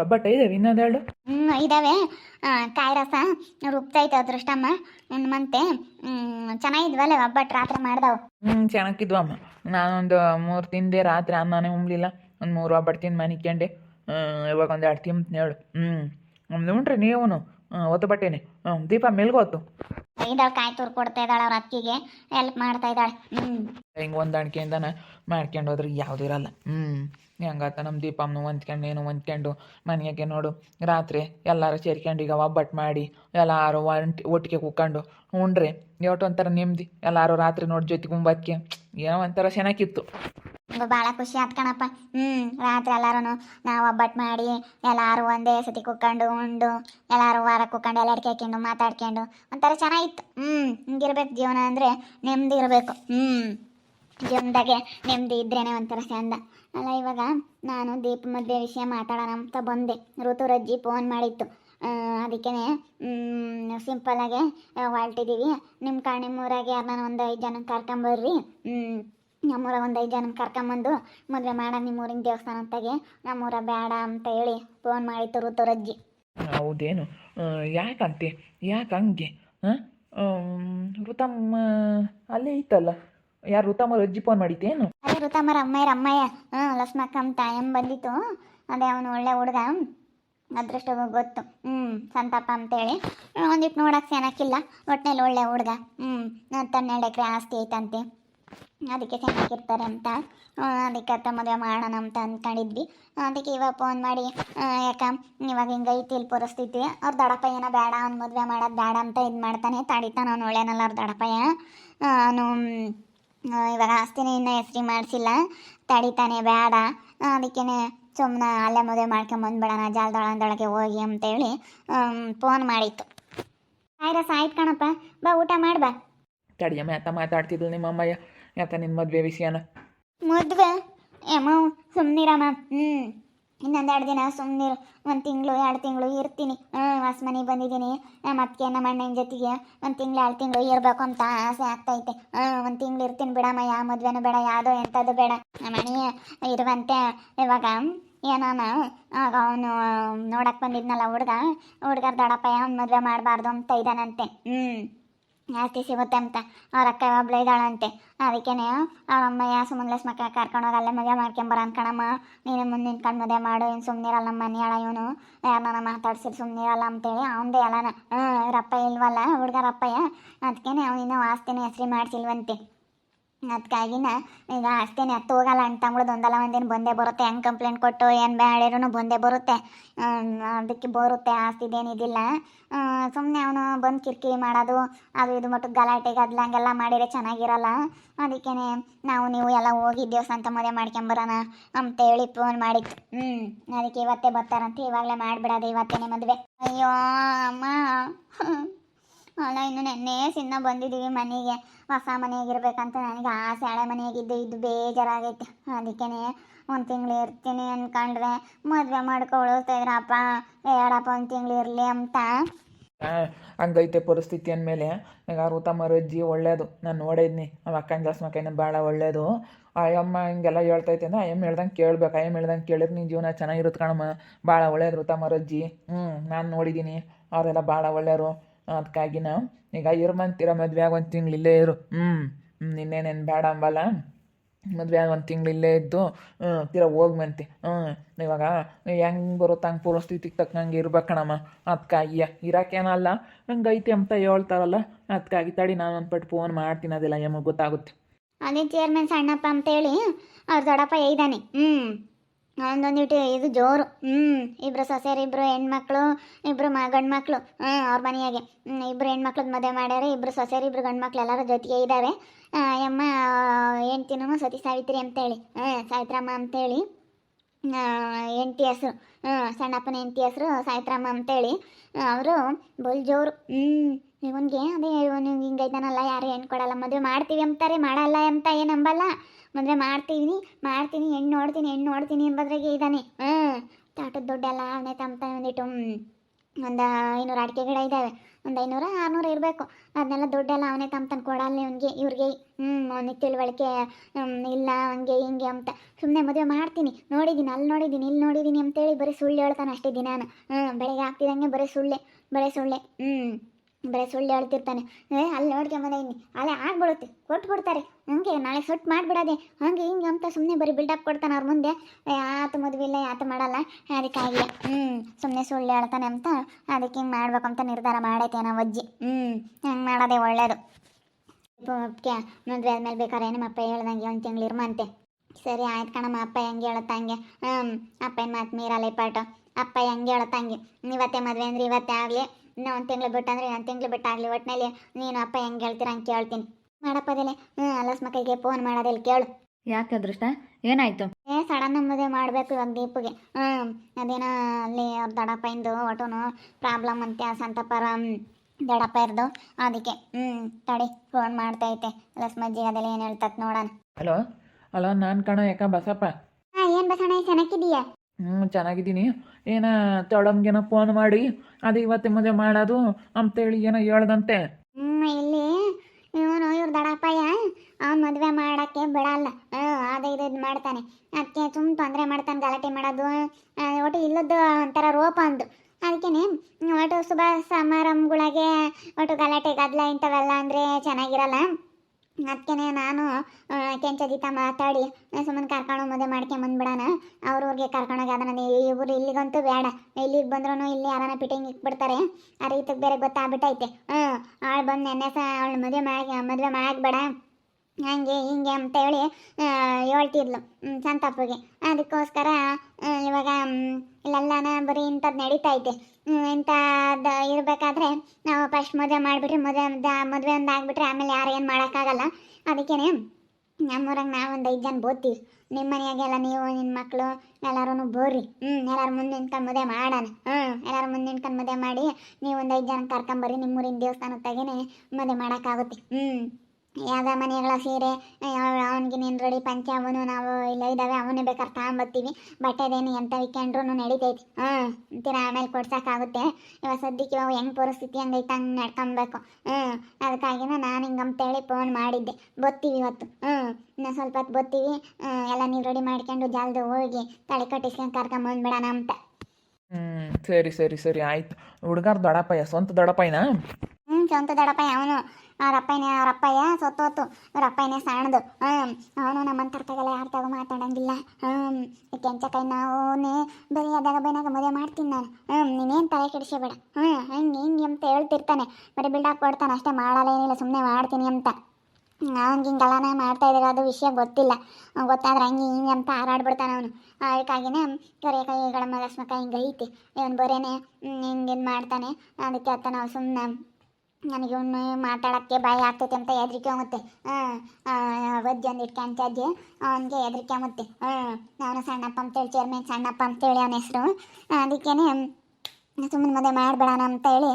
ಒಬ್ಬಟ್ಟು ಇದಾವೆ ಇನ್ನೊಂದೆರಡು ಹ್ಞೂ ಇದಾವೆ. ಕಾಯಿ ರಸ ರುಬ್ತೈತೆ ಅದೃಷ್ಟಮ್ಮ. ಮಂತೆ. ಚೆನ್ನಾಗಿದ್ವಲ್ಲ ಒಬ್ಬಟ್ಟು ರಾತ್ರಿ ಮಾಡ್ದವು. ಹ್ಞೂ ಚೆನ್ನಾಗಿದ್ವಮ್ಮ. ನಾನೊಂದು ಮೂರು ತಿಂದೆ ರಾತ್ರಿ ಅನ್ನನೇ ಉಂಬ್ಲಿಲ್ಲ ಒಂದು ಮೂರು ಒಬ್ಬಟ್ಟು ತಿಂದು ಮನಿಕೊಂಡೆ ಇವಾಗ ಒಂದು ಎರಡು ತಿಂತೀನಿ ಹೇಳು ಹ್ಞೂ ಉಂಟ್ರಿ ನೀವು ಒತ್ತು ಬಟ್ಟೆನೆ. ಹ್ಞೂ ದೀಪ ಮೆಲ್ಗೋತು. ಇದ್ದಾಳೆ ಕಾಯಿ ತುರ್ ಕೊಡ್ತಾ ಇದ್ದಾಳೆ ಅವ್ರ ಅತ್ತಿಗೆ ಹೆಲ್ಪ್ ಮಾಡ್ತಾ ಇದ್ದಾಳೆ. ಹ್ಞೂ ಹಿಂಗೆ ಹೊಂದಾಣಿಕೆಯಿಂದನ ಮಾಡ್ಕೊಂಡು ಹೋದ್ರೆ ಯಾವುದೂ ಇರಲ್ಲ. ಹ್ಞೂ ಹೆಂಗಾತ ನಮ್ಮ ದೀಪಮ್ಮನು ಹೊಂದ್ಕೊಂಡು ಏನು ಹೊಂದ್ಕೊಂಡು ಮನೆಯಾಗೆ ನೋಡು. ರಾತ್ರಿ ಎಲ್ಲರೂ ಸೇರ್ಕೊಂಡು ಈಗ ಒಬ್ಬಟ್ಟು ಮಾಡಿ, ಎಲ್ಲರೂ ಒಂಟಿ, ಒಟ್ಟಿಗೆ ಕೂತ್ಕೊಂಡು. ಉಂಡ್ರೆ ಯೋಟ್ ಒಂಥರ ನೆಮ್ಮದಿ ಎಲ್ಲರೂ ರಾತ್ರಿ ನೋಡಿ ಜೊತೆಗೆ ಗುಂಬತ್ಕೆ ಏನೋ ಒಂಥರ ಚೆನ್ನಾಗಿತ್ತು ನಂಗೂ ಭಾಳ ಖುಷಿ ಆತ್ ಕಣಪ್ಪ. ಹ್ಞೂ ರಾತ್ರಿ ಎಲ್ಲರೂ ನಾವು ಒಬ್ಬಟ್ಟು ಮಾಡಿ, ಎಲ್ಲರೂ ಒಂದೇ ಸತಿ ಕುಕ್ಕೊಂಡು ಉಂಡು. ಎಲ್ಲರೂ ವಾರ ಕುಕ್ಕೊಂಡು ಎಲ್ಲ ಕೇಳ್ಕೊಂಡು ಮಾತಾಡ್ಕೊಂಡು ಒಂಥರ ಚೆನ್ನಾಗಿತ್ತು ಹ್ಞೂ ಹಿಂಗಿರ್ಬೇಕು ಜೀವನ ಅಂದರೆ ನೆಮ್ಮದಿ ಇರಬೇಕು. ಹ್ಞೂ ಜೀವನದಾಗೆ ನೆಮ್ಮದಿ ಇದ್ರೇನೆ ಒಂಥರ ಚಂದ. ಅಲ್ಲ, ಇವಾಗ ನಾನು ದೀಪ ಮದುವೆ ವಿಷಯ ಮಾತಾಡೋಣ ಅಂತ ಬಂದೆ. ಋತುರಜ್ಜಿ ಫೋನ್ ಮಾಡಿತ್ತು. ಅದಕ್ಕೆ ಸಿಂಪಲಾಗೆ ಹೊಲ್ಟಿದ್ದೀವಿ ನಿಮ್ಮ ಕಾ ನಿಮ್ಮೂರಾಗೆ ಯಾರನ್ನ ಒಂದು ಐದು ಜನ ಕರ್ಕೊಂಬರ್ರಿ ನಮ್ಮೂರಾಗ ಒಂದು ಐದು ಜನ ಕರ್ಕೊಂಬಂದು ಮದುವೆ ಮಾಡ ನಿಮ್ಮೂರಿನ ದೇವಸ್ಥಾನ ಅಂತಾಗೆ ನಮ್ಮೂರ ಬೇಡ ಅಂತ ಹೇಳಿ ಫೋನ್ ಮಾಡಿತ್ತು ಋತುರಜ್ಜಿ. ಹೌದೇನು? ಯಾಕಂತೆ? ಯಾಕೆ ಹಂಗೆ ಹಾಂ ಋತಮ್ಮ, ಅಲ್ಲೇ ಇತ್ತಲ್ಲ? ಯಾರು ಋತಮ್ಮ ಅಜ್ಜಿ ಫೋನ್ ಮಾಡಿತ್ತೇನು ಅದೇ ಋತಮ್ಮರ ಅಮ್ಮಯ್ಯ ಅಮ್ಮಯ್ಯ. ಹ್ಞೂ ಲಕ್ಷ್ಮಕ್ಕಮ್ಮ ತಾಯಮ್ಮ ಬಂದಿತ್ತು ಅದೇ ಅವನು ಒಳ್ಳೆ ಹುಡುಗ. ಅದೃಷ್ಟ ಗೊತ್ತು. ಹ್ಞೂ ಸಂತಾಪ ಅಂತೇಳಿ. ಒಂದಿಟ್ಟು ನೋಡಕ್ಕೆ ಚೆನ್ನಾಗಿಲ್ಲ ಒಟ್ಟಿನಲ್ಲಿ ಒಳ್ಳೆ ಹುಡುಗ. ಹ್ಞೂ ತನ್ನೆರಡು ಎಕರೆ ಆಸ್ತಿ ಐತಂತೆ. ಅದಕ್ಕೆ ಚೆನ್ನಾಗಿರ್ತಾರೆ ಅಂತ. ಅದಕ್ಕೆ ಅತ್ತ ಮದುವೆ ಮಾಡೋಣ ಅಂತ ಅಂದ್ಕೊಂಡಿದ್ವಿ ಅದಕ್ಕೆ ಇವಾಗ ಫೋನ್ ಮಾಡಿ ಯಾಕ? ಇವಾಗ ಹಿಂಗೈತಿ ಇಲ್ಲಿ ಪರಿಸ್ಥಿತಿ. ಅವ್ರ ದಡಪ್ಪ ಏನೋ ಬೇಡ ಅವ್ನು ಮದುವೆ ಮಾಡೋದು ಬೇಡ ಅಂತ ಇದು ಮಾಡ್ತಾನೆ. ತಡಿತಾನೆ ಅವ್ನು ಒಳ್ಳೆನಲ್ಲ ಅವ್ರ ದಡಪಯ್ಯ ಅವನು ಇವಾಗ ಆಸ್ತಿನ ಇನ್ನೂ ಹೆಸ್ರಿ ಮಾಡಿಸಿಲ್ಲ. ತಡಿತಾನೆ ಬೇಡ ಅದಕ್ಕೇ ಸುಮ್ಮನೆ ಅಲ್ಲೇ ಮದುವೆ ಮಾಡ್ಕೊಂಬಂದ್ಬಿಡೋಣ ಜಾಲದೊಳಂದೊಳಗೆ ಹೋಗಿ ಅಂತೇಳಿ ಫೋನ್ ಮಾಡಿತ್ತು. ಆಯ್ರಸ ಆಯ್ತು ಕಣಪ್ಪ. ಬಾ ಊಟ ಮಾಡ್ಬಾ ತಡಿಯಮ್ಮ ಯಾತ ಮಾತಾಡ್ತಿದ್ಲು ನಿಮ್ಮ ಅಮ್ಮಯ್ಯ ಯಾತ ನಿನ್ನ ಮದುವೆ ವಿಷಯನ? ಮದುವೆ? ಏಮ್ಮ ಸುಮ್ಮನಿರಮ್ಮ ಹ್ಞೂ ಇನ್ನೊಂದು ಎರಡು ದಿನ ಸುಮ್ಮನೆ ಒಂದು ತಿಂಗಳು, ಎರಡು ತಿಂಗಳು ಇರ್ತೀನಿ. ಹ್ಞೂ ಹೊಸ ಮನೆಗೆ ಬಂದಿದ್ದೀನಿ. ನಮ್ಮ ಅತ್ತಿಗೆ ನಮ್ಮ ಅಣ್ಣನ ಜೊತೆಗೆ ಒಂದು ತಿಂಗಳು, ಎರಡು ತಿಂಗಳು ಇರಬೇಕು ಅಂತ ಆಸೆ ಆಗ್ತೈತೆ. ಹ್ಞೂ ಒಂದು ತಿಂಗಳು ಇರ್ತೀನಿ ಬಿಡಮ್ಮ ಯಾವ ಮದುವೆನೂ ಬೇಡ, ಯಾವುದೋ ಎಂಥದ್ದು ಬೇಡ. ನಮ್ಮ ಮನೆಯೇ ಇರುವಂತೆ ಇವಾಗ ಏನಾನ, ಆಗ ಅವನು ನೋಡಕ್ಕೆ ಬಂದಿದ್ನಲ್ಲ ಹುಡುಗ. ಹುಡುಗರ ದೊಡ್ಡಪ್ಪ ಅವ್ನು ಮದುವೆ ಮಾಡಬಾರ್ದು ಅಂತ ಇದ್ದಾನಂತೆ ಹ್ಞೂ ಆಸ್ತಿ ಸಿಗುತ್ತೆ ಅಂತ. ಅವ್ರ ಅಕ್ಕ ಒಬ್ಳು ಇದ್ದಾಳಂತೆ. ಅದಕ್ಕೇನೆ ಅವ್ರ ಅಮ್ಮಯ್ಯ ಸುಮ್ಮನೆ ಮಕ್ಕ ಕರ್ಕೊಂಡು ಹೋಗಿ ಅಲ್ಲೇ ಮದುವೆ ಮಾಡ್ಕೊಂಬರ ಅನ್ಕಣಮ್ಮ ನೀನು ಮುಂದೆ ನಿಂತ್ಕೊಂಡು ಮದುವೆ ಮಾಡು. ಇನ್ನು ಸುಮ್ಮನಿರಲ್ಲ ನಮ್ಮ ಮನೆಯಾಳ ಇವನು. ಯಾರನ್ನ ಮಾತಾಡ್ಸಿದ್ರು ಸುಮ್ಮನಿರಲ್ಲ ಅಂತೇಳಿ ಅವನದೇ ಅಲ್ಲನ. ಹ್ಞೂ ಇವ್ರಪ್ಪ ಇಲ್ವಲ್ಲ? ಹುಡುಗರಪ್ಪಯ್ಯ ಅದಕ್ಕೇನೆ ಅವನಿನ್ನೂ ಆಸ್ತಿನ ಹೆಸರಿ ಮಾಡಿಸಿಲ್ವಂತೆ. ಅದಕ್ಕಾಗಿನ ಈಗ ಆಸ್ತಿನೇ ಹತ್ತು ಹೋಗಲ್ಲ ಅಣ್ಣ ಒಂದಲ್ಲ, ಒಂದಿನ ಬಂದೇ ಬರುತ್ತೆ, ಹೆಂಗೆ ಕಂಪ್ಲೇಂಟ್ ಕೊಟ್ಟು ಏನು ಬೇಡಿರೂ ಬಂದೇ ಬರುತ್ತೆ. ಅದಕ್ಕೆ ಬರುತ್ತೆ ಆಸ್ತಿದೇನಿದಿಲ್ಲ ಸುಮ್ಮನೆ ಅವನು ಬಂದು ಕಿರಿಕಿರಿ ಮಾಡೋದು, ಅದು ಇದು ಮಟ್ಟು ಗಲಾಟೆ ಗದ್ಲಂಗೆಲ್ಲ ಮಾಡಿದ್ರೆ ಚೆನ್ನಾಗಿರಲ್ಲ. ಅದಕ್ಕೇ ನಾವು ನೀವು ಎಲ್ಲ ಹೋಗಿ ದೇವಸ್ಥಾನ ಮದುವೆ ಮಾಡ್ಕೊಂಬರೋಣ ಅಂತೇಳಿ ಫೋನ್ ಮಾಡಿತ್ತು ಹ್ಞೂ ಅದಕ್ಕೆ ಇವತ್ತೇ ಬರ್ತಾರಂತ, ಇವಾಗಲೇ ಮಾಡಿಬಿಡೋದು ಇವತ್ತೇನೆ ಮದುವೆ. ಅಯ್ಯೋ, ಅಮ್ಮ. ಅಲ್ಲ ಇನ್ನು ನೆನ್ನೆ ಸಿನ್ನ ಬಂದಿದ್ದೀವಿ ಮನೆಗೆ. ಹೊಸ ಮನೆಯಾಗಿರ್ಬೇಕಂತ ನನಗೆ ಆಸೆ. ಹಳೆ ಮನೆಯಾಗಿದ್ದು ಇದ್ದು ಬೇಜಾರಾಗೈತೆ. ಅದಕ್ಕೇ ಒಂದು ತಿಂಗಳು ಇರ್ತೀನಿ ಅಂದ್ಕೊಂಡ್ರೆ ಮದುವೆ ಮಾಡ್ಕೊಳ್ತಾ ಇದ್ರಪ್ಪ ಹೇಳಪ್ಪ ಒಂದು ತಿಂಗಳು ಇರಲಿ ಅಂತ. ಹಂಗೈತೆ ಪರಿಸ್ಥಿತಿ ಅಂದಮೇಲೆ ಈಗ ಊತ ಮರಜ್ಜಿ ಒಳ್ಳೇದು. ನಾನು ನೋಡಿದ್ನಿ. ನಮ್ಮ ಅಕ್ಕನ ಜಾಸ್ಮಕ್ಕನ ಭಾಳ ಒಳ್ಳೇದು. ಅಯ್ಯಮ್ಮ ಹಿಂಗೆಲ್ಲ ಹೇಳ್ತೈತೆ ಅಂದ್ರೆ, ಅಯ್ಯಮ್ಮ ಹೇಳ್ದಂಗೆ ಕೇಳ್ಬೇಕು. ಅಯ್ಯಮ್ಮ ಹೇಳ್ದಂಗೆ ಕೇಳಿದ್ರೆ ನಿನ್ನ ಜೀವನ ಚೆನ್ನಾಗಿರುತ್ತೆ ಕಣಮ್ಮ. ಭಾಳ ಒಳ್ಳೇದು ಋತಮ್ಮ ಮರಜ್ಜಿ ಹ್ಞೂ ನಾನು ನೋಡಿದ್ದೀನಿ. ಅವರೆಲ್ಲ ಭಾಳ ಒಳ್ಳೆಯವರು. ಅದಕ್ಕಾಗಿ ನಾವು, ಈಗ ಇರ್ಮಂತೀರ ಮದುವೆ ಆಗಿ ಒಂದು ತಿಂಗಳು ಇಲ್ಲೇ ಇರು. ಹ್ಞೂ ಇನ್ನೇನೇನು ಬೇಡ ಅಂಬಲ್ಲ. ಮದುವೆ ಆಗ ಒಂದು ತಿಂಗಳು ಇಲ್ಲೇ ಇದ್ದು ತೀರ ಹೋಗ್ಮಂತೆ ಹ್ಞೂ ಇವಾಗ ಹೆಂಗೆ ಬರುತ್ತೆ ಹಂಗೆ ಪೂರ್ವಸ್ಥಿತಿಗೆ ತಕ್ಕಂಗೆ ಇರ್ಬೇಕು ಕಣಮ್ಮ. ಅದಕ್ಕಾಗಿ ಇರೋಕ್ಕೇನಲ್ಲ ಹಂಗೈತೆ ಅಂತ ಹೇಳ್ತಾರಲ್ಲ. ಅದಕ್ಕಾಗಿ ತಡಿ ನಾನು ಪಟ್ಟು ಫೋನ್ ಮಾಡ್ತೀನಿ, ಅದಿಲ್ಲ ಎಮಗೆ ಗೊತ್ತಾಗುತ್ತೆ. ಅದೇ ಚೇರ್ಮನ್ ಸಣ್ಣಪ್ಪ ಅಂತೇಳಿ ಅವ್ರ ದೊಡ್ಡಪ್ಪ ಇದ್ದಾನೆ ಹ್ಞೂ ಒಂದೊಂದಿಟ್ಟು ಇದು ಜೋರು. ಹ್ಞೂ ಇಬ್ಬರು ಸೊಸೆಯರು ಇಬ್ಬರು ಹೆಣ್ಮಕ್ಳು ಇಬ್ಬರು ಮ ಗಂಡು ಮಕ್ಕಳು ಅವ್ರ ಮನೆಯಾಗೆ. ಇಬ್ಬರು ಹೆಣ್ಮಕ್ಳದ್ದು ಮದುವೆ ಮಾಡ್ಯಾರೆ ಇಬ್ಬರು ಸೊಸೆಯರು ಇಬ್ಬರು ಗಂಡು ಮಕ್ಳು ಎಲ್ಲರೂ ಜೊತೆಗೆ ಇದ್ದಾವೆ ಅಮ್ಮ ಹೆಂಡ್ತಿನೂ ಸತಿ ಸಾವಿತ್ರಿ ಅಂತೇಳಿ. ಹಾಂ ಸಾವಿತ್ರಮ್ಮ ಅಂತೇಳಿ. ಹೆಂಡ್ತಿ ಹೆಸರು. ಸಣ್ಣಪ್ಪನ ಹೆಂಡ್ತಿ ಹೆಸರು ಸಾಯಿತ್ರಮ್ಮ ಅಂತೇಳಿ. ಅವರು ಬಲ್ ಜೋರು ಹ್ಞೂ ಇವನಿಗೆ ಅದೇ ಇವನು ಹಿಂಗೈತಾನಲ್ಲ, ಯಾರು ಹೆಣ್ಣು ಕೊಡಲ್ಲ. ಮದುವೆ ಮಾಡ್ತೀವಿ ಅಂತಾರೆ, ಮಾಡಲ್ಲ ಅಂತ ಏನು ಅಂಬಲ್ಲ ಮದುವೆ ಮಾಡ್ತೀವಿ, ಮಾಡ್ತೀನಿ, ಹೆಣ್ಣು ನೋಡ್ತೀನಿ ಹೆಣ್ಣು ನೋಡ್ತೀನಿ ಎಂಬದ್ರಾಗೆ ಇದ್ದಾನೆ ಹ್ಞೂ ತಾಟದ ದುಡ್ಡೆಲ್ಲ ಅವನೇ ತಮ್ಮ ಒಂದಿಟ್ಟು ಒಂದು ಐನೂರು ಅಡಿಕೆ ಗಿಡ ಇದ್ದಾವೆ ಒಂದು ಐನೂರ, ಆರುನೂರು ಇರಬೇಕು. ಅದನ್ನೆಲ್ಲ ದುಡ್ಡೆಲ್ಲ ಅವನೇ ತಂತಾನೆ ಕೊಡಲ್ಲ ಅವನಿಗೆ ಇವ್ರಿಗೆ. ಹ್ಞೂ ಅವನಿಗೆ ತಿಳುವಳಿಕೆ ಇಲ್ಲ, ಹಂಗೆ, ಹಿಂಗೆ ಅಂತ. ಸುಮ್ಮನೆ ಮದುವೆ ಮಾಡ್ತೀನಿ. ನೋಡಿದ್ದೀನಿ ಅಲ್ಲಿ ನೋಡಿದ್ದೀನಿ ಇಲ್ಲಿ ನೋಡಿದ್ದೀನಿ ಅಂತೇಳಿ ಬರೀ ಸುಳ್ಳು ಹೇಳ್ತಾನೆ ಅಷ್ಟೇ ದಿನಾನ. ಹ್ಞೂ ಬೆಳಗ್ಗೆ ಆಗ್ತಿದಂಗೆ ಬರೀ ಸುಳ್ಳೆ ಬರೀ ಸುಳ್ಳೆ. ಹ್ಞೂ ಬರೀ ಸುಳ್ಳು ಹೇಳ್ತಿರ್ತಾನೆ. ಏ, ಅಲ್ಲಿ ನೋಡ್ಕೊಂಬಂದ ಇನ್ನಿ. ಅಲ್ಲೇ ಆಗ್ಬಿಡುತ್ತೆ ಕೊಟ್ಟು ಬಿಡ್ತಾರೆ ಹಂಗೆ ನಾಳೆ ಸೊಟ್ಟು ಮಾಡಿಬಿಡೋದೆ. ಹಂಗೆ ಹಿಂಗೆ ಅಂತ ಸುಮ್ಮನೆ ಬರೀ ಬಿಲ್ಡಪ್ ಕೊಡ್ತಾನೆ ಅವ್ರ ಮುಂದೆ. ಆತ ಮದುವೆ ಇಲ್ಲ ಆತ ಮಾಡಲ್ಲ. ಅದಕ್ಕಾಗಿ ಹ್ಞೂ ಸುಮ್ಮನೆ ಸುಳ್ಳು ಹೇಳ್ತಾನೆ ಅಂತ ಅದಕ್ಕೆ ಹಿಂಗೆ ಮಾಡ್ಬೇಕು ಅಂತ ನಿರ್ಧಾರ ಮಾಡೈತೆ ನಾವು ಅಜ್ಜಿ. ಹ್ಞೂ ಹಂಗೆ ಮಾಡೋದೇ ಒಳ್ಳೇದು. ಅದಕ್ಕೆ ಮದುವೆ ಆದ್ಮೇಲೆ ಬೇಕಾದ್ರೆ ನಮ್ಮ ಅಪ್ಪ ಹೇಳ್ದಂಗೆ ಒಂದು ತಿಂಗಳು ಇರ್ಮಂತೆ ಸರಿ ಆಯ್ತು ಕಣಮ್ಮ, ಅಪ್ಪ ಹೆಂಗೆ ಹೇಳುತ್ತ ಹಂಗೆ. ಹ್ಞೂ ಅಪ್ಪನ ಮಾತು ಮೀರಲ್ಲ ಈ ಪಾಟು ಅಪ್ಪ ಹೆಂಗೆ ಹೇಳುತ್ತ ಹಂಗೆ. ಇವತ್ತೇ ಮದುವೆ ಅಂದ್ರೆ ಇವತ್ತೇ ಆಗಲಿ. ಇನ್ನೂ ಒಂದು ತಿಂಗಳು ಬಿಟ್ಟು ಅಂದ್ರೆ ಒಂದು ತಿಂಗಳು ಬಿಟ್ಟು ಆಗಲಿ. ಒಟ್ಟಿನಲ್ಲಿ ನೀನು ಅಪ್ಪ ಹೆಂಗೆ ಹೇಳ್ತೀರ ಹಂಗೆ ಕೇಳ್ತೀನಿ. ಮಾಡಪ್ಪದಲ್ಲೇ ಹ್ಞೂ ಅಲಸ್ ಮಕ್ಕಳಿಗೆ ಫೋನ್ ಮಾಡೋದಿಲ್ಲ ಕೇಳು. ಯಾಕೆ ಅದೃಷ್ಟ? ಏನಾಯ್ತು? ಏ ಸಡನ್ ಮದುವೆ ಮಾಡಬೇಕು ಇವಾಗ ದೀಪಿಗೆ. ಹ್ಞೂ ಅದೇನೋ ಅಲ್ಲಿ ಅವ್ರ ದೊಡ್ಡಪ್ಪ ಇಂದು ಒಟ್ಟುನು ಪ್ರಾಬ್ಲಮ್ ಅಂತೆ ಆ ಸಂತಪರ ದೊಡ್ಡಪ್ಪ ಇರ್ದು. ಅದಕ್ಕೆ ಹ್ಞೂ ತಡಿ ಫೋನ್ ಮಾಡ್ತೈತೆ. ಅಲಸ್ ಮಜ್ಜಿ ಅದೆಲ್ಲ ಏನು ಹೇಳ್ತತ್ ನೋಡೋಣ. ಹಲೋ? ಹಲೋ ನಾನು ಕಣೋ ಯಾಕ ಬಸಪ್ಪ? ಹಾಂ ಏನು ಬಸಣ್ಣ ಚೆನ್ನಾಗಿದೀಯಾ ಹ್ಞೂ ಚೆನ್ನಾಗಿದ್ದೀನಿ. ಏನ ತಡಮ್ಗೆನ ಫೋನ್ ಮಾಡಿ. ಅದು ಇವತ್ತೇ ಮದುವೆ ಮಾಡೋದು ಅಂತೇಳಿ ಏನೋ ಹೇಳ್ದಂತೆ. ಇಲ್ಲಿ ಇವನು ಇವ್ರ ದಡಪ್ಪಯ್ಯ ಅವ್ನು ಮದುವೆ ಮಾಡಕ್ಕೆ ಬಿಡಲ್ಲ. ಅದು ಇದು ಇದು ಮಾಡ್ತಾನೆ. ಅದಕ್ಕೆ ತುಂಬ ತೊಂದರೆ ಮಾಡ್ತಾನೆ ಗಲಾಟೆ ಮಾಡೋದು. ಆ, ಒಟ್ಟು ಇಲ್ಲದ್ದು ಒಂಥರ ರೋಪ ಅಂದು. ಅದಕ್ಕೇನೆ ಒಟ್ಟು ಶುಭ ಸಮಾರಂಭಗಳಿಗೆ ಒಟ್ಟು ಗಲಾಟೆ ಗದ್ದಲ ಇಂಥವೆಲ್ಲ ಅಂದರೆ ಚೆನ್ನಾಗಿರಲ್ಲ. ಅದಕ್ಕೆ ನಾನು ಕೆಂಚ ಗೀತ ಮಾತಾಡಿ ಸುಮ್ಮನೆ ಕರ್ಕೊಂಡು ಮದುವೆ ಮಾಡ್ಕೊಂಬಂದ್ಬಿಡೋಣ ಅವ್ರವ್ರಿಗೆ ಕರ್ಕೊಂಡೋಗಿ ಅದನ್ನ ಇವರು ಇಲ್ಲಿಗಂತೂ ಬೇಡ. ಇಲ್ಲಿಗೆ ಬಂದ್ರೂ ಇಲ್ಲಿ ಯಾರನ್ನ ಪಿಟಿಂಗ್ ಇಕ್ಬಿಡ್ತಾರೆ. ಆ ರೀತಿಗೆ ಬೇರೆ ಗೊತ್ತಾಗ್ಬಿಟ್ಟೈತೆ. ಹ್ಞೂ ಆಳು ಬಂದು ನೆನ್ನೆ ಸಹ ಅವಳು ಮದುವೆ ಮಾಡಿ ಮದುವೆ ಮಾಡಬೇಡ. ಹಂಗೆ ಹಿಂಗೆ ಅಂತ ಹೇಳಿ ಹೇಳ್ತಿದ್ಲು ಸಂತಪ್ಪಗೆ ಅದಕ್ಕೋಸ್ಕರ ಇವಾಗ ಇಲ್ಲೆಲ್ಲನ ಬರೀ ಇಂಥದ್ದು ನಡೀತಾ ಹ್ಮ್, ಇಂಥದ್ದು ಇರಬೇಕಾದ್ರೆ ನಾವು ಫಸ್ಟ್ ಮದುವೆ ಮಾಡಿಬಿಟ್ರೆ ಮದುವೆ ಮದುವೆ ಒಂದು ಆಗಿಬಿಟ್ರೆ ಆಮೇಲೆ ಯಾರು ಏನು ಮಾಡೋಕ್ಕಾಗಲ್ಲ. ಅದಕ್ಕೇನೆ ನಮ್ಮೂರಾಗ ನಾವು ಒಂದು ಐದು ಜನ ಬೋತೀವಿ ನಿಮ್ಮ ಮನೆಯಾಗೆಲ್ಲ ನೀವು ನಿಮ್ಮ ಮಕ್ಕಳು ಎಲ್ಲರೂ ಬೋರಿ ಹ್ಞೂ ಎಲ್ಲರೂ ಮುಂದೆ ನಿಂತ್ಕೊಂಡು ಮದುವೆ ಮಾಡೋಣ. ಹ್ಞೂ ಎಲ್ಲರೂ ಮುಂದೆ ನಿಂತ್ಕೊಂಡು ಮದುವೆ ಮಾಡಿ ನೀವು ಒಂದು ಐದು ಜನ ಕರ್ಕೊಂಬರ್ರಿ, ನಿಮ್ಮೂರಿನ ದೇವಸ್ಥಾನದಾಗೇನೆ ಮದುವೆ ಮಾಡೋಕ್ಕಾಗುತ್ತೆ. ಹ್ಞೂ ಯಾವ ಮನೆಗಳ ಸೀರೆ ಅವನಿಗೆ ನೀನು ರೆಡಿ ಪಂಚ ಅವನು ನಾವು ಇಲ್ಲ ಇದ್ದಾವೆ ಅವನೇ ಬೇಕಾದ್ರೆ ತಗೊಂಬರ್ತೀವಿ ಬಟ್ಟೆದೇನು ಎಂತ ವಿಕೆಂಡ್ರೂ ನಡೀತೈತಿ. ಹ್ಞೂ ಅಂತೀರ ಆಮೇಲೆ ಕೊಡ್ಸೋಕ್ಕಾಗುತ್ತೆ. ಇವಾಗ ಸದ್ಯಕ್ಕೆ ಇವಾಗ ಹೆಂಗೆ ಪರಿಸ್ಥಿತಿ ಹಂಗೈತೆ ಹಂಗೆ ನಡ್ಕೊಬೇಕು. ಹ್ಞೂ ಅದಕ್ಕಾಗಿನ ನಾನು ಹಿಂಗೆ ಅಂತೇಳಿ ಫೋನ್ ಮಾಡಿದ್ದೆ. ಬತ್ತೀವಿ ಇವತ್ತು. ಹ್ಞೂ ಇನ್ನು ಸ್ವಲ್ಪ ಹೊತ್ತು ಬತ್ತೀವಿ. ಎಲ್ಲ ನೀವು ರೆಡಿ ಮಾಡ್ಕೊಂಡು ಜಲ್ದು ಹೋಗಿ ತಲೆ ಕಟ್ಟಿಸ್ಕೊಂಡು ಕರ್ಕೊಂಬಂದ್ಬಿಡೋಣ ಅಂತ. ಹ್ಮ್ ಸರಿ ಸರಿ ಸರಿ ಆಯ್ತು. ಹುಡುಗಾರ ದೊಡ್ಡಪ್ಪಯ್ಯ ಸ್ವಂತ ದೊಡಪ್ಪಯ್ಯನಾ ಹ್ಮ್ ಸ್ವಂತ ದೊಡ್ಡಪ್ಪ ಅವನು. ಅವ್ರ ಅಪ್ಪನೇ ಅವ್ರ ಅಪ್ಪಯ್ಯ ಸೊತ್ತೋತು ಅವ್ರ ಅಪ್ಪನೇ ಸಣ್ಣದು. ಅವನು ನಮ್ಮ ತರ್ತಾಗೆಲ್ಲ ಯಾರ ತಗೋ ಮಾತಾಡಂಗಿಲ್ಲ. ಹ್ಞೂ ಕೆಂಚಕೈ ನಾವೇ ಬರೀ ಅದಾಗ ಬೈನಾಗ ಮದುವೆ ಮಾಡ್ತೀನಿ ನಾನು. ಹ್ಞೂ ನೀನೇನು ತಲೆ ಕೆಡಿಸಬೇಡ. ಹ್ಞೂ ಹಂಗೆ ಹಿಂಗೆ ಅಂತ ಹೇಳ್ತಿರ್ತಾನೆ. ಬರೀ ಬಿಲ್ಡಾಕ್ ಕೊಡ್ತಾನೆ. ಅಷ್ಟೇ ಮಾಡಲ್ಲ, ಏನಿಲ್ಲ ಸುಮ್ಮನೆ ಮಾಡ್ತೀನಿ ಅಂತ. ಅವ್ನಿಗೆ ಹಿಂಗೆಲ್ಲನ ಮಾಡ್ತಾ ಇದ್ದಾರೆ ಅದು ವಿಷಯ ಗೊತ್ತಿಲ್ಲ. ಗೊತ್ತಾದ್ರೆ ಹಂಗೆ ಹಿಂಗೆ ಅಂತ ಹಾರಾಡ್ಬಿಡ್ತಾನೆ ಅವನು. ಅದಕ್ಕಾಗಿನೇ ಕರೆ ಕೈಗಳ ಮಲಸ್ಮಕ ಹಿಂಗೆ ಐತಿ ಇವನು ಬರೇನೆ ಹಿಂಗೆ ಮಾಡ್ತಾನೆ. ಅದಕ್ಕೆ ಅತ್ತ ನಾವು ಸುಮ್ಮನೆ ನನಗೆ ಇವನು ಮಾತಾಡೋಕ್ಕೆ ಭಯ ಆಗ್ತೈತೆ ಅಂತ ಹೆದರಿಕೆ ಆಗುತ್ತೆ. ಹಾಂ ಒಂದು ಇಟ್ಟು ಅಜ್ಜಿ ಅವನಿಗೆ ಹೆದರಿಕೆ ಆಗುತ್ತೆ. ಅವನು ಸಣ್ಣಪ್ಪ ಅಂತೇಳಿ ಚೇರ್ಮನ್ ಸಣ್ಣಪ್ಪ ಅಂತೇಳಿ ಅವನ ಹೆಸರು. ಅದಕ್ಕೇ ಸುಮ್ಮನೆ ಮದುವೆ ಮಾಡಬೇಡಣ ಅಂತೇಳಿ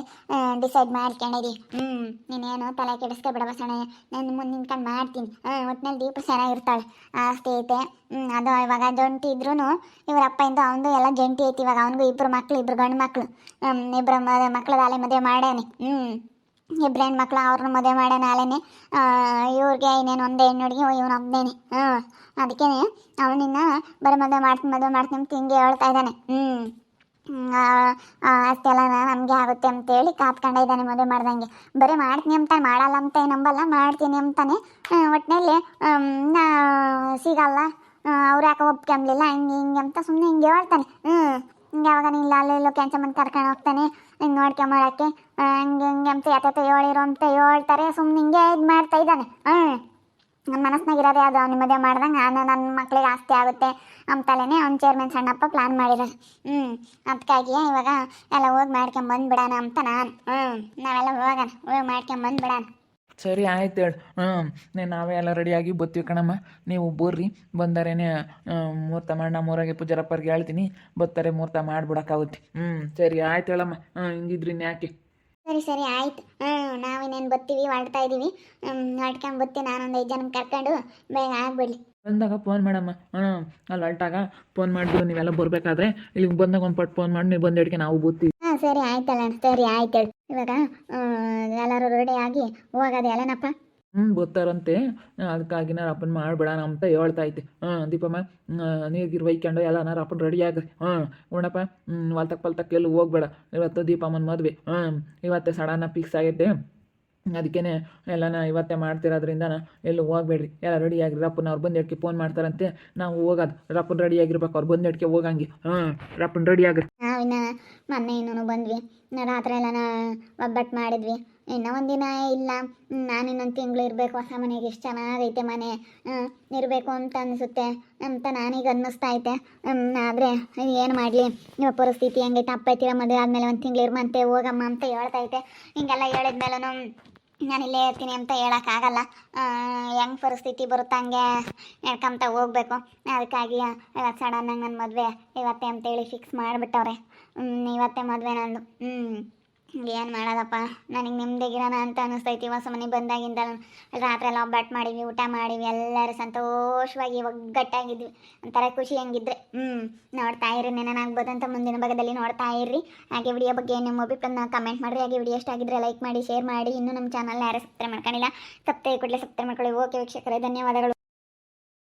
ಡಿಸೈಡ್ ಮಾಡ್ಕೊಂಡಿರಿ ಹ್ಞೂ ನೀನೇನು ತಲೆ ಕೆಡಿಸ್ಕೊಬೇಡ ಸಣ್ಣ ನಾನು ಮುಂದೆ ನಿಂತ್ಕೊಂಡು ಮಾಡ್ತೀನಿ. ಒಟ್ಟಿನಲ್ಲಿ ದೀಪ ಚೆನ್ನಾಗಿರ್ತಾಳೆ ಆಸ್ತಿ ಐತೆ. ಅದು ಇವಾಗ ಜಂಟಿ ಇದ್ರೂ ಇವ್ರ ಅಪ್ಪಯಿಂದ ಅವನದು ಎಲ್ಲ ಜಂಟಿ ಐತಿ. ಇವಾಗ ಅವನಿಗೂ ಇಬ್ಬರು ಮಕ್ಕಳು ಇಬ್ಬರು ಗಂಡು ಮಕ್ಕಳು ಇಬ್ಬರು ಮದುವೆ ಮಕ್ಳು ಅಲೆ ಮದುವೆ ಮಾಡ್ಯಾನೆ. ಹ್ಞೂ ಇಬ್ರು ಹೆಣ್ಮಕ್ಳು, ಅವ್ರನ್ನ ಮದುವೆ ಮಾಡೋ ನಾಳೆನೆ ಇವ್ರಿಗೆ ಇನ್ನೇನು ಒಂದೇ ಹೆಣ್ಣು ಹುಡುಗಿ ಇವನು ಒಬ್ಬನೇನೆ ಹ್ಞೂ ಅದಕ್ಕೆ ಅವನಿನ್ನ ಬರೀ ಮದುವೆ ಮಾಡ್ತೀನಿ ಮದುವೆ ಮಾಡ್ತೀನಿ ಅಂತ ಹಿಂಗೆ ಹೇಳ್ತಾ ಇದ್ದಾನೆ. ಹ್ಞೂ ಅಷ್ಟೆಲ್ಲ ನಮಗೆ ಆಗುತ್ತೆ ಅಂತೇಳಿ ಕಾತ್ಕೊಂಡ ಇದ್ದಾನೆ ಮದುವೆ ಮಾಡ್ದಂಗೆ. ಬರೀ ಮಾಡ್ತೀನಿ ಅಂತ ಮಾಡಲ್ಲ ಅಂತ ನಂಬಲ್ಲ, ಮಾಡ್ತೀನಿ ಅಂತಾನೆ. ಒಟ್ಟಿನಲ್ಲಿ ಸಿಗಲ್ಲ ಅವ್ರು ಯಾಕೆ ಒಪ್ಕೊಂಬ್ಲಿಲ್ಲ ಹಿಂಗೆ ಹಿಂಗೆ ಅಂತ ಸುಮ್ಮನೆ ಹಿಂಗೆ ಹೇಳ್ತಾನೆ. ಹ್ಞೂ ಹಿಂಗೆ ಯಾವಾಗ ಇಲ್ಲ ಅಲ್ಲೆಲ್ಲೋ ಕೆಂಚ ಮಂದಿ ಕರ್ಕೊಂಡು ಹೋಗ್ತಾನೆ? ಹಿಂಗೆ ನೋಡ್ಕೊಂಬರಕ್ಕೆ ಹಂಗೆ ಹಿಂಗೆ ಅಂತ ಯಾತ ಹೇಳಿರೋ ಅಂತ ಹೇಳ್ತಾರೆ ಸುಮ್ಮನೆ ಹಿಂಗೆ ಇದು ಮಾಡ್ತಾ ಇದ್ದಾನೆ. ಹ್ಞೂ ನನ್ನ ಮನಸ್ಸಿನಾಗ ಇರೋದೇ ಅದು, ಅವ್ನ ಮದುವೆ ಮಾಡ್ದಂಗೆ ನಾನು ನನ್ನ ಮಕ್ಳಿಗೆ ಆಸ್ತಿ ಆಗುತ್ತೆ. ಅಂತಲೇ ಅವ್ನ ಚೇರ್ಮನ್ ಸಣ್ಣಪ್ಪ ಪ್ಲಾನ್ ಮಾಡಿರೋದು. ಹ್ಞೂ ಅದಕ್ಕಾಗಿ ಇವಾಗ ಎಲ್ಲ ಹೋಗಿ ಮಾಡ್ಕೊಂಡ್ ಬಂದ್ಬಿಡೋಣ ಅಂತ ನಾನು. ಹ್ಞೂ ನಾವೆಲ್ಲ ಹೋಗೋಣ, ಹೋಗಿ ಮಾಡ್ಕೊಂಡ್ ಬಂದ್ಬಿಡೋಣ ಸರಿ ಆಯ್ತು ಹೇಳಿ. ಹ್ಞೂ ನೀನು ನಾವೇ ಎಲ್ಲ ರೆಡಿಯಾಗಿ ಬತ್ತೀವಿ ಕಣಮ್ಮ. ನೀವು ಬರ್ರಿ. ಬಂದರೇನೆ ಮುಹೂರ್ತ ಮಾಡಿ ನಮ್ಮೂರಾಗೆ ಪೂಜಾರಪ್ಪರಿಗೆ ಹೇಳ್ತೀನಿ. ಬತ್ತಾರೆ ಮೂರ್ತ ಮಾಡ್ಬಿಡಕ್ಕಾಗುತ್ತೆ. ಹ್ಞೂ ಸರಿ ಆಯ್ತು ಹೇಳಮ್ಮ. ಹ್ಞೂ ಹಿಂಗಿದ್ರಿ ಯಾಕೆ? ಸರಿ ಸರಿ ಆಯ್ತು. ಹ್ಞೂ ನಾವಿನ್ನೇನು ಬತ್ತೀವಿ ಹೊರಡ್ತಾ ಇದ್ದೀವಿ ಹೊಡ್ಕೊಂಡು ಬರ್ತೀವಿ ನಾನೊಂದು ಐದು ಜನ ಕರ್ಕೊಂಡು ಬೇಗ ಆಗ್ಬಿಡ್ಲಿ. ಬಂದಾಗ ಫೋನ್ ಮಾಡಮ್ಮ. ಹ್ಞೂ ಅಲ್ಲಿ ಹೊರಟಾಗ ಫೋನ್ ಮಾಡಿಬಿಡು ನೀವೆಲ್ಲ ಬರಬೇಕಾದ್ರೆ. ಇಲ್ಲಿಗೆ ಬಂದಾಗ ಒಂದು ಪಟ್ಟು ಫೋನ್ ಮಾಡಿ ನೀವು ಬಂದು ಹಿಡ್ಕೆ ನಾವು ಬರ್ತೀವಿ ಹಾಂ ಸರಿ ಆಯ್ತಲ್ಲ ಸರಿ ಆಯ್ತು ಹೇಳು. ಇವಾಗ ಎಲ್ಲರೂ ರೆಡಿ ಆಗಿ ಹೋಗೋದು ಎಲ್ಲನಪ್ಪ? ಹ್ಞೂ ಗೊತ್ತಾರಂತೆ. ಅದಕ್ಕಾಗಿ ನಾನು ಅಪ್ಪನ ಮಾಡ್ಬಿಡೋಣ ಅಂತ ಹೇಳ್ತಾ ಐತೆ ಹಾಂ ದೀಪಮ್ಮ ನೀರ್ಗಿರು ಒಯ್ಕೊಂಡು ಎಲ್ಲ ನಾನು ಅಪ್ಪನ ರೆಡಿ ಆಗ್ರಿ ಹಾಂ ಉಣ್ಣಪ್ಪ ಹ್ಮ್ ಹೊಲ್ತಕ್ಕೆ ಪಲ್ತಕ್ಕೆ ಎಲ್ಲೂ ಹೋಗ್ಬೇಡ. ಇವತ್ತು ದೀಪಮ್ಮನ ಮದುವೆ. ಹಾಂ ಇವತ್ತೇ ಸಡನ್ನ ಫಿಕ್ಸ್ ಆಗೈತೆ. ಅದಕ್ಕೇ ಎಲ್ಲನ ಇವತ್ತೇ ಮಾಡ್ತಿರೋದ್ರಿಂದ ಎಲ್ಲೂ ಹೋಗ್ಬೇಡ್ರಿ. ಎಲ್ಲ ರೆಡಿ ಆಗಿರಿ ರಪ್ಪನ ಅವ್ರು ಬಂದು ಎಡ್ಕೆ ಫೋನ್ ಮಾಡ್ತಾರಂತೆ. ನಾವು ಹೋಗೋದು. ರಪ್ಪನ ರೆಡಿ ಆಗಿರ್ಬೇಕು ಅವ್ರು ಬಂದು ಎಡ್ಕೆ ಹೋಗಂಗೆ. ಹಾಂ ರಪ್ಪನ ರೆಡಿ ಆಗ್ರಿ ಮೊನ್ನೆ ಇನ್ನೂ ಬಂದ್ವಿ. ರಾತ್ರಿ ಎಲ್ಲನ ಒಬ್ಬಟ್ಟು ಮಾಡಿದ್ವಿ. ಇನ್ನೂ ಒಂದಿನ ಇಲ್ಲ. ನಾನು ಇನ್ನೊಂದು ತಿಂಗಳು ಇರಬೇಕು. ಹೊಸ ಮನೆಗೆ ಎಷ್ಟು ಚೆನ್ನಾಗೈತೆ ಮನೆ. ಇರಬೇಕು ಅಂತ ಅನಿಸುತ್ತೆ ಅಂತ ನಾನೀಗ ಅನ್ನಿಸ್ತಾ ಐತೆ ಆದರೆ ಏನು ಮಾಡಲಿ? ಇವಾಗ ಪರಿಸ್ಥಿತಿ ಹೆಂಗೈತೆ ಅಪ್ಪ ಐತಿರ ಮದುವೆ ಆದಮೇಲೆ ಒಂದು ತಿಂಗಳು ಇರ್ಮಂತೆ, ಹೋಗಮ್ಮ ಅಂತ ಹೇಳ್ತಾ ಐತೆ ಹಿಂಗೆಲ್ಲ ಹೇಳಿದ್ಮೇಲೂ ನಾನು ಇಲ್ಲೇ ಇರ್ತೀನಿ ಅಂತ ಹೇಳೋಕ್ಕಾಗಲ್ಲ ಹೆಂಗೆ ಪರಿಸ್ಥಿತಿ ಬರುತ್ತೆ ಹಂಗೆ ನಡ್ಕೊಂತ ಹೋಗ್ಬೇಕು. ಅದಕ್ಕಾಗಿ ಸಡನ್ನಾಗಿ ನನ್ನ ಮದುವೆ ಇವತ್ತೇ ಅಂತೇಳಿ ಫಿಕ್ಸ್ ಮಾಡಿಬಿಟ್ಟವ್ರೆ. ಇವತ್ತೇ ಮದುವೆ ನಂದು ಹ್ಞೂ ಏನು ಮಾಡೋದಪ್ಪ? ನನಗೆ ನೆಮ್ಮದಿಗಿರೋಣ ಅಂತ ಅನಿಸ್ತೈತಿ. ಹೊಸ ಸುಮ್ಮನೆ ಬಂದಾಗಿಂದ ರಾತ್ರಿ ಎಲ್ಲ ಒಬ್ಬಟ್ಟು ಮಾಡಿವಿ ಊಟ ಮಾಡಿವಿ ಎಲ್ಲರೂ ಸಂತೋಷವಾಗಿ ಒಗ್ಗಟ್ಟಾಗಿದ್ವಿ. ಒಂಥರ ಖುಷಿ ಹೆಂಗಿದ್ರೆ. ಹ್ಞೂ ನೋಡ್ತಾ ಇರಿ ಅಂತ ಮುಂದಿನ ಭಾಗದಲ್ಲಿ ನೋಡ್ತಾ ಇರ್ರಿ. ಹಾಗೆ ವಿಡಿಯೋ ಬಗ್ಗೆ ನಿಮ್ಮ ಅಭಿಪ್ರಾಯನ ಕಮೆಂಟ್ ಮಾಡಿರಿ. ಹಾಗೆ ವಿಡಿಯೋ ಇಷ್ಟ ಆಗಿದ್ರೆ ಲೈಕ್ ಮಾಡಿ ಶೇರ್ ಮಾಡಿ. ಇನ್ನೂ ನಮ್ಮ ಚಾನಲ್ ಯಾರು ಸಬ್ಸ್ಕ್ರೈಬ್ ಮಾಡ್ಕೊಂಡಿಲ್ಲ, ಸಬ್ಸ್ಕ್ರೈಬ್ ಕೊಡಲಿ ಸಬ್ಸ್ಕ್ರೈಬ್ ಮಾಡ್ಕೊಳ್ಳಿ. ಓಕೆ ವೀಕ್ಷಕರೇ, ಧನ್ಯವಾದಗಳು.